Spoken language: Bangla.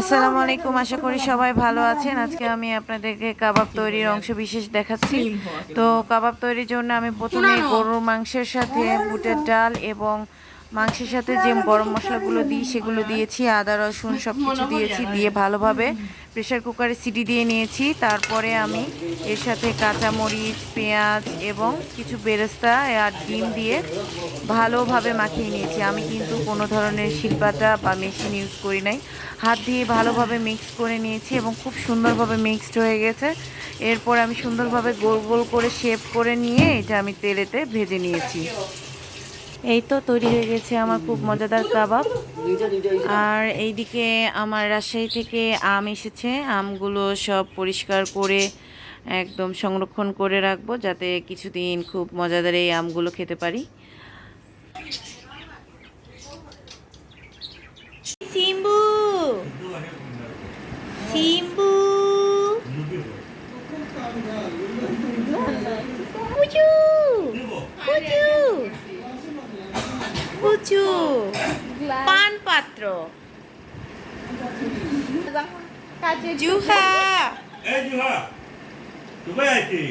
আসসালামু আলাইকুম আশা করি সবাই ভালো আছেন। আজকে আমি আপনাদেরকে কাবাব তৈরির অংশ বিশেষ দেখাচ্ছি। তো কাবাব তৈরির জন্য আমি প্রথমে গরুর মাংসের সাথে বুটের ডাল এবং মাংসের সাথে যে গরম মশলাগুলো দিই সেগুলো দিয়েছি। আদা রসুন সব কিছু দিয়েছি দিয়ে ভালোভাবে প্রেশার কুকারে সিটি দিয়ে নিয়েছি। তারপরে আমি এর সাথে কাঁচামরিচ পেঁয়াজ এবং কিছু বেরেস্তা আর ডিম দিয়ে ভালোভাবে মাখিয়ে নিয়েছি। আমি কিন্তু কোনো ধরনের শিল্পাটা বা মেশিন ইউজ করি নাই। হাত দিয়ে ভালোভাবে মিক্স করে নিয়েছি এবং খুব সুন্দরভাবে মিক্সড হয়ে গেছে। এরপর আমি সুন্দরভাবে গোল গোল করে শেপ করে নিয়ে এটা আমি তেলেতে ভেজে নিয়েছি। এই তো তৈরি হয়ে গেছে আমার খুব মজাদার কাবাব। আর এইদিকে আমার রাজশাহী থেকে আম এসেছে। আমগুলো সব পরিষ্কার করে একদম সংরক্ষণ করে রাখব যাতে কিছুদিন খুব মজাদার এই আমগুলো খেতে পারি। পুচু পুচু পুচু পান পাত্র জুহা এই জুহা তুমি আইছি